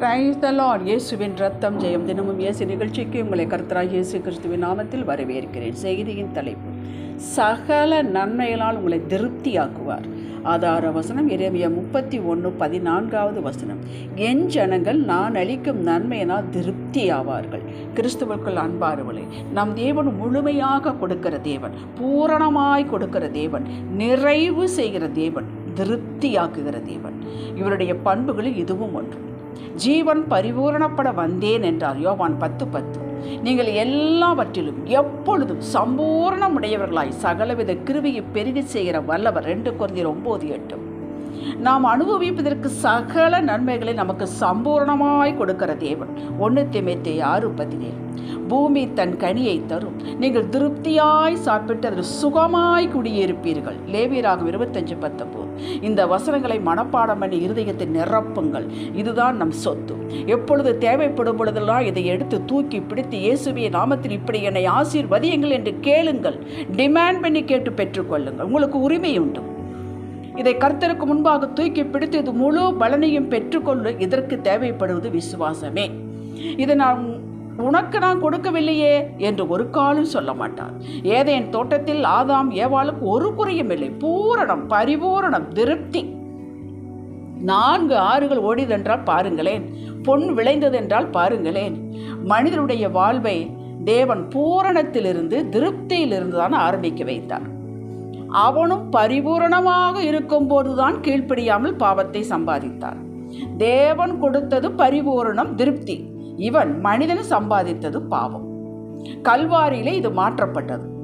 Praise the Lord இயேசுவின் ரத்தம் ஜெயம் தினமும் இயேசு நிகழ்ச்சிக்கு உங்களை கர்த்தராக இயேசு கிறிஸ்துவின் நாமத்தில் வரவேற்கிறேன். செய்தியின் தலைப்பு சகல நன்மைகளால் உங்களை திருப்தியாக்குவார். ஆதார வசனம் இறைமைய முப்பத்தி ஒன்று பதினான்காவது வசனம். என் ஜனங்கள் நான் அளிக்கும் நன்மையினால் திருப்தியாவார்கள். கிறிஸ்துவர்கள் அன்பாருவளே நம் தேவன் முழுமையாக கொடுக்கிற தேவன் பூரணமாய் கொடுக்கிற தேவன் நிறைவு செய்கிற தேவன் திருப்தியாக்குகிற தேவன். இவருடைய பண்புகளில் இதுவும் ஒன்று. ஜீவன் பரிபூரணப்பட வந்தேன் என்றார் யோவான் பத்து பத்து. நீங்கள் எல்லாவற்றிலும் எப்பொழுதும் சம்பூர்ணமுடையவர்களாய் சகலவித கிருவியை பெருகி செய்கிற வல்லவர். ரெண்டு குறைந்தர் ஒம்பது எட்டு. நாம் அனுபவிப்பதற்கு சகல நன்மைகளை நமக்கு சம்பூர்ணமாய் கொடுக்கிற தேவன். ஒன்று திமைத்தே ஆறு பதினேழு. பூமி தன் கனியை தரும். நீங்கள் திருப்தியாய் சாப்பிட்டு அதில் சுகமாய் குடியிருப்பீர்கள். லேவியராகும் இருபத்தஞ்சு பத்தொம்போது. இந்த வசனங்களை மனப்பாடம் பண்ணி இருதயத்தை நிரப்புங்கள். இதுதான் நம் சொத்து. எப்பொழுது தேவைப்படும் பொழுதெல்லாம் இதை எடுத்து தூக்கி பிடித்து இயேசுவிய நாமத்தில் இப்படி என்னை ஆசீர்வதியுங்கள் என்று கேளுங்கள். டிமாண்ட் பண்ணி கேட்டு பெற்றுக்கொள்ளுங்கள். உங்களுக்கு உரிமை உண்டு இதை கர்த்தருக்கு முன்பாக தூக்கி பிடித்து இது முழு பலனையும் பெற்றுக்கொள்ள இதற்கு தேவைப்படுவது விசுவாசமே. இதை நான் உனக்கு நான் கொடுக்கவில்லையே என்று ஒரு காலும் சொல்ல மாட்டார் ஏதேன் தோட்டத்தில் ஆதாம் ஏவாளுக்கு ஒரு குறையும் இல்லை. பூரணம் பரிபூரணம் திருப்தி. நான்கு ஆறுகள் ஓடிதென்றால் பாருங்களேன். பொன் விளைந்ததென்றால் பாருங்களேன். மனிதனுடைய வாழ்வை தேவன் பூரணத்திலிருந்து திருப்தியிலிருந்து தான் ஆரம்பிக்க வைத்தார். அவனும் பரிபூரணமாக இருக்கும்போதுதான் கீழ்ப்படியாமல் பாவத்தை சம்பாதித்தார். தேவன் கொடுத்தது பரிபூரணம் திருப்தி. இவன் மனிதன் சம்பாதித்தது பாவம். கல்வாரியிலே இது மாற்றப்பட்டது.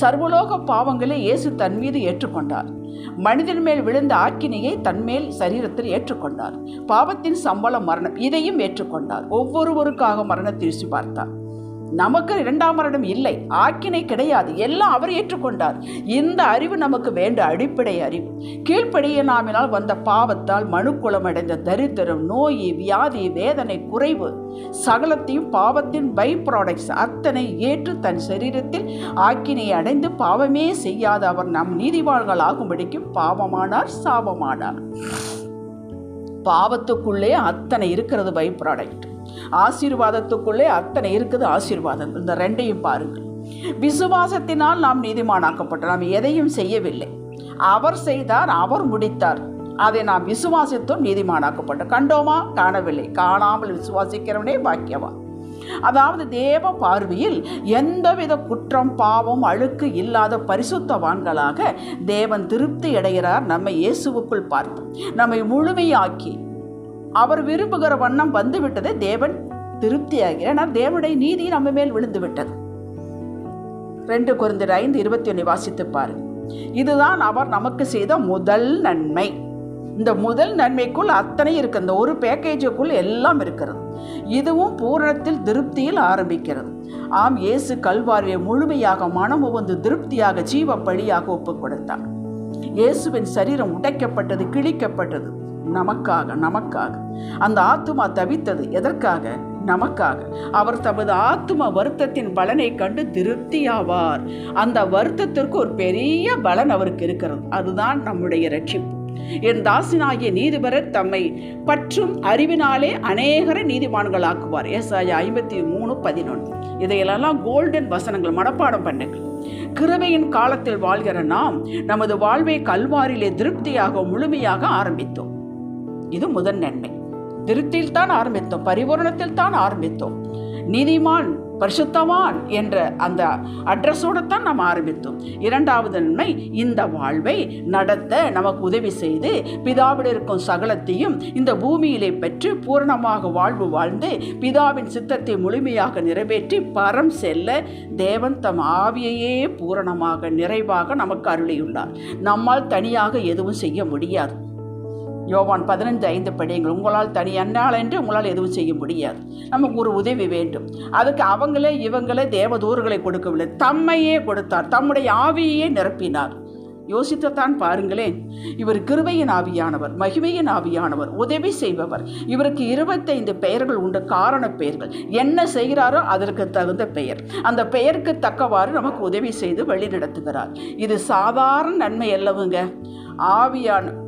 சர்வலோக பாவங்களை இயேசு தன் மீது ஏற்றுக்கொண்டார். மனிதன் மேல் விழுந்த ஆக்கினையை தன்மேல் சரீரத்தில் ஏற்றுக்கொண்டார். பாவத்தின் சம்பளம் மரணம் இதையும் ஏற்றுக்கொண்டார். ஒவ்வொருவருக்காக மரணத்தை ருசி பார்த்தார். நமக்கு இரண்டாம் மரணம் இல்லை. ஆக்கினை கிடையாது. எல்லாம் அவர் ஏற்றுக்கொண்டார். இந்த அறிவு நமக்கு வேண்ட அடிப்படை அறிவு. கீழ்ப்படிய நாமினால் வந்த பாவத்தால் மனுக்குளம் அடைந்த தரித்திரம் நோய் வியாதி வேதனை குறைவு சகலத்தையும் பாவத்தின் பை ப்ராடக்ட்ஸ் அத்தனை ஏற்று தன் சரீரத்தில் ஆக்கினை அடைந்து பாவமே செய்யாத அவர் நம் நீதிவாள்கள் ஆகும்படிக்கும் பாவமானார் சாபமானார். பாவத்துக்குள்ளே அத்தனை இருக்கிறது பை ப்ராடக்ட் ஆசீர்வாதத்துக்குள்ளே அத்தனை இருக்குது ஆசீர்வாதம். இந்த ரெண்டையும் பாருங்கள். விசுவாசத்தினால் நாம் நீதிமானாக்கப்பட்டோம். நாம் எதையும் செய்யவில்லை. அவர் செய்தார் அவர் முடித்தார். அதை நாம் விசுவாசித்தோம் நீதிமானாக்கப்பட்டோம். கண்டோமா? காணவில்லை. காணாமல் விசுவாசிக்கிறவனே பாக்கியவா அதாவது தேவ பார்வையில் எந்தவித குற்றம் பாவம் அழுக்கு இல்லாத பரிசுத்தவான்களாக தேவன் திருப்தி அடைகிறார். நம்மை இயேசுவுக்குள் பார்த்து நம்மை முழுமையாக்கி அவர் விரும்புகிற வண்ணம் வந்துவிட்டதே. தேவன் திருப்தியாகிறார். ஏன்னா தேவனுடைய நீதி நம்ம மேல் விழுந்து விட்டது ரெண்டு குறைந்தர் ஐந்து இருபத்தி ஒன்று வாசித்து பாருங்க. இதுதான் அவர் நமக்கு செய்த முதல் நன்மை. இந்த முதல் நன்மைக்குள் அத்தனை இருக்கு. இந்த ஒரு பேக்கேஜுக்குள் எல்லாம் இருக்கிறது. இதுவும் பூரணத்தில் திருப்தியில் ஆரம்பிக்கிறது. ஆம் இயேசு கல்வாரியை முழுமையாக மனம் உவந்து திருப்தியாக ஜீவ பழியாக ஒப்புக் கொடுத்தார் இயேசுவின் சரீரம் உடைக்கப்பட்டது கிழிக்கப்பட்டது. நமக்காக நமக்காக. அந்த ஆத்துமா தவித்தது எதற்காக? நமக்காக. அவர் தமது ஆத்தும வருத்தத்தின் பலனை கண்டு திருப்தியாவார். அந்த வருத்தத்திற்கு ஒரு பெரிய பலன் அவருக்கு இருக்கிறது. அதுதான் நம்முடைய ரட்சிப்பு என் தாசினாகிய நீதிபரர் தம்மை பற்றும் அறிவினாலே அநேகரை நீதிமான்களாக்குவார். ஏசாயா ஐம்பத்தி மூணு பதினொன்று. இதையெல்லாம் கோல்டன் வசனங்கள் மனப்பாடம் பண்ணுங்கள். கிருபையின் காலத்தில் வாழ்கிற நாம் நமது வாழ்வை கல்வாரிலே திருப்தியாக முழுமையாக ஆரம்பித்தோம். இது முதல் நன்மை. திருப்தியில் தான் ஆரம்பித்தோம் பரிபூரணத்தில் தான் ஆரம்பித்தோம். நீதிமான் பரிசுத்தவான் என்ற அந்த அட்ரஸோடு தான் நாம் ஆரம்பித்தோம். இரண்டாவது நன்மை இந்த வாழ்வை நடத்த நமக்கு உதவி செய்து பிதாவில் இருக்கும் சகலத்தையும் இந்த பூமியிலே பெற்று பூரணமாக வாழ்வு வாழ்ந்து பிதாவின் சித்தத்தை முழுமையாக நிறைவேற்றி பரம் செல்ல தேவன் தம் ஆவியையே பூரணமாக நிறைவாக நமக்கு அருளியுள்ளார். நம்மால் தனியாக எதுவும் செய்ய முடியாது. யோவான் பதினஞ்சு ஐந்து படியுங்கள் உங்களால் தனி என்னால் என்று உங்களால் எதுவும் செய்ய முடியாது. நமக்கு ஒரு உதவி வேண்டும். அதுக்கு அவங்களே இவங்களே தேவதூர்களை கொடுக்கவில்லை தம்மையே கொடுத்தார். தம்முடைய ஆவியையே நிரப்பினார். யோசித்துத்தான் பாருங்களேன். இவர் கிருபையின் ஆவியானவர் மகிமையின் ஆவியானவர் உதவி செய்பவர். இவருக்கு இருபத்தைந்து பெயர்கள் உண்டு காரண பெயர்கள். என்ன செய்கிறாரோ அதற்கு தகுந்த பெயர். அந்த பெயருக்கு தக்கவாறு நமக்கு உதவி செய்து வழி நடத்துகிறார் இது சாதாரண நன்மை அல்லவுங்க. ஆவியான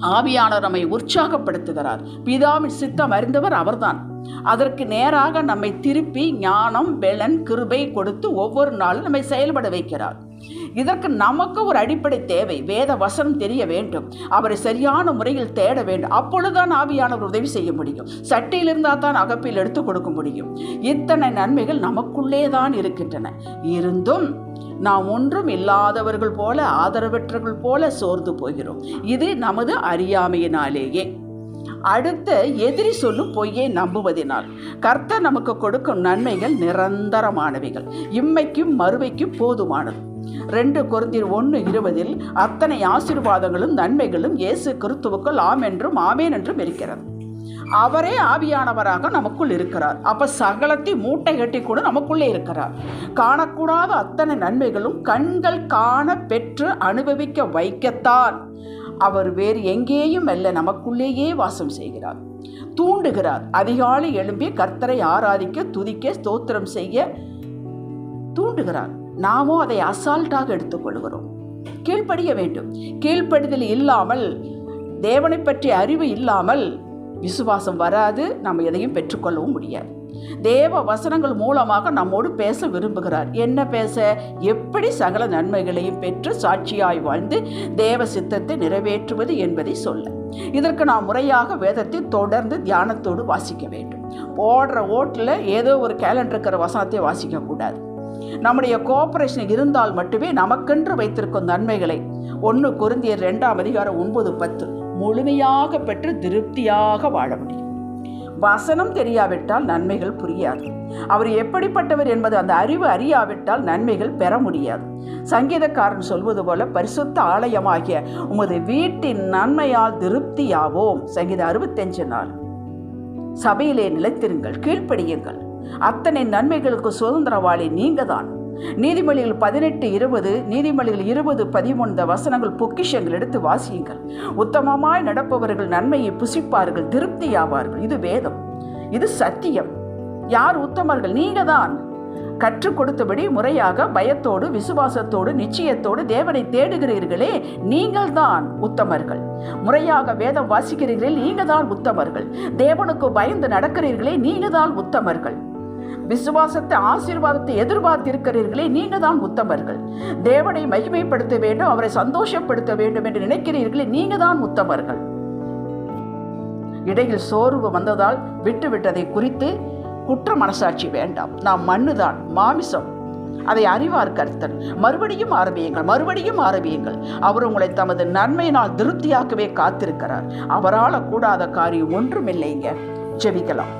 ஆவியானவர் நம்மை உற்சாகப்படுத்துகிறார். பிதாவின் சித்தம் அறிந்தவர் அவர்தான். அதற்கு நேராக நம்மை திருப்பி ஞானம் பெலன் கிருபை கொடுத்து ஒவ்வொரு நாளும் நம்மை செயல்பட வைக்கிறார். இதற்கு நமக்கு ஒரு அடிப்படை தேவை. வேத வசனம் தெரிய வேண்டும். அவரை சரியான முறையில் தேட வேண்டும். அப்பொழுதுதான் ஆவியானவர் உதவி செய்ய முடியும். சட்டையில் இருந்தால் தான் அகப்பில் எடுத்து கொடுக்க முடியும். இத்தனை நன்மைகள் நமக்குள்ளே தான் இருக்கின்றன. இருந்தும் நாம் ஒன்றும் இல்லாதவர்கள் போல ஆதரவற்றவர்கள் போல சோர்ந்து போகிறோம். இது நமது அறியாமையினாலேயே. அடுத்த எதிரி சொல்லும் பொய்யை நம்புவதினால். கர்த்தர் நமக்கு கொடுக்கும் நன்மைகள் நிரந்தரமானவைகள். இம்மைக்கும் மறுவைக்கும் போதுமானது. ரெண்டு குருந்திர் ஒன்று இருபதில் அத்தனை ஆசீர்வாதங்களும் நன்மைகளும் இயேசு கிறிஸ்துவுக்குள் ஆம் என்றும் ஆமேன் என்றும் இருக்கிறது. அவரே ஆவியானவராக நமக்குள் இருக்கிறார். அப்ப சகலத்தை மூட்டை கட்டி கூட நமக்குள்ளே இருக்கிறார். காணக்கூடாத அத்தனை நன்மைகளும் கண்கள் காண பெற்று அனுபவிக்க வைக்கத்தான். அவர் வேறு எங்கேயும் அல்ல நமக்குள்ளேயே வாசம் செய்கிறார். தூண்டுகிறார். அதிகாலை எழும்பி கர்த்தரை ஆராதிக்க துதிக்க ஸ்தோத்திரம் செய்ய தூண்டுகிறார். நாமும் அதை அசால்ட்டாக எடுத்துக்கொள்கிறோம். கீழ்ப்படிய வேண்டும். கீழ்ப்படிதல் இல்லாமல் தேவனை பற்றிய அறிவு இல்லாமல் விசுவாசம் வராது நம்ம எதையும் பெற்றுக்கொள்ளவும் முடியாது. தேவ வசனங்கள் மூலமாக நம்மோடு பேச விரும்புகிறார். என்ன பேச? எப்படி சகல நன்மைகளையும் பெற்று சாட்சியாய் வாழ்ந்து தேவ சித்தத்தை நிறைவேற்றுவது என்பதை சொல்ல. இதற்கு நாம் முறையாக வேதத்தை தொடர்ந்து தியானத்தோடு வாசிக்க வேண்டும். போடுற ஓட்டில் ஏதோ ஒரு கேலண்டர் இருக்கிற வசனத்தை வாசிக்கக்கூடாது நம்முடைய கோஆபரேஷன் இருந்தால் மட்டுமே நமக்கென்று வைத்திருக்கும் நன்மைகளை. ஒன்று குருந்தியர் ரெண்டாம் அதிகாரம் ஒன்பது பத்து. முழுமையாக பெற்று திருப்தியாக வாழ முடியும். வசனம் தெரியாவிட்டால் நன்மைகள் புரியாது. அவர் எப்படிப்பட்டவர் என்பது அந்த அறிவு அறியாவிட்டால் நன்மைகள் பெற முடியாது. சங்கீதக்காரன் சொல்வது போல பரிசுத்த ஆலயமாகிய உமது வீட்டின் நன்மையால் திருப்தியாவோம். சங்கீத அறுபத்தஞ்சு நாள். சபையிலே நிலைத்திருங்கள் கீழ்ப்படியுங்கள். அத்தனை நன்மைகளுக்கு சுதந்திரவாளி நீங்க தான் நீதிமொழிகள் பதினெட்டு இருபது நீதிமொழிகள் இருபது பதிமூன்று வசனங்கள் பொக்கிஷங்கள் எடுத்து வாசியுங்கள். உத்தமமாய் நடப்பவர்கள் நன்மையை புசிப்பார்கள் திருப்தியாவார்கள். இது வேதம். இது சத்தியம். யார் உத்தமர்கள்? நீங்க தான் கற்றுக் கொடுத்தபடி முறையாக பயத்தோடு விசுவாசத்தோடு நிச்சயத்தோடு தேவனை தேடுகிறீர்களே நீங்கள் தான் உத்தமர்கள். முறையாக வேதம் வாசிக்கிறீர்களே நீங்கள் தான் உத்தமர்கள். தேவனுக்கு பயந்து நடக்கிறீர்களே நீங்கள் தான் உத்தமர்கள். விசுவாசத்தை ஆசீர்வாதத்தை எதிர்பார்த்திருக்கிறீர்களே நீங்கள் தான் உத்தமர்கள். தேவனை மகிமைப்படுத்த வேண்டும் அவரை சந்தோஷப்படுத்த வேண்டும் என்று நினைக்கிறீர்களே நீங்கள் தான் உத்தமர்கள். இடையில் சோர்வு வந்ததால் விட்டுவிட்டதை குறித்து குற்ற மனசாட்சி வேண்டாம். நாம் மண்ணுதான் மாமிசம். அதை அறிவார் கர்த்தர். மறுபடியும் ஆரம்பியுங்கள் மறுபடியும் ஆரம்பியுங்கள். அவர் உங்களை தமது நன்மையினால் திருப்தியாக்கவே காத்திருக்கிறார். அவரால் கூடாத காரியம் ஒன்றுமில்லைங்க. ஜெபிக்கலாம்.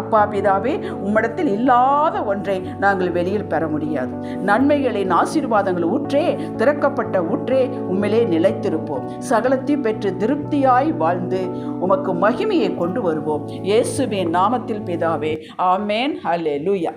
அப்பா பிதாவே உம்மிடத்தில் இல்லாத ஒன்றை நாங்கள் வெளியில் பெற முடியாது. நன்மைகளின் ஆசீர்வாதங்கள் ஊற்றே திறக்கப்பட்ட ஊற்றே உண்மையிலே நிலைத்திருப்போம். சகலத்தையும் பெற்று திருப்தியாய் வாழ்ந்து உமக்கு மகிமையை கொண்டு வருவோம். இயேசுவின் நாமத்தில் பிதாவே ஆமேன். ஹலே லூயா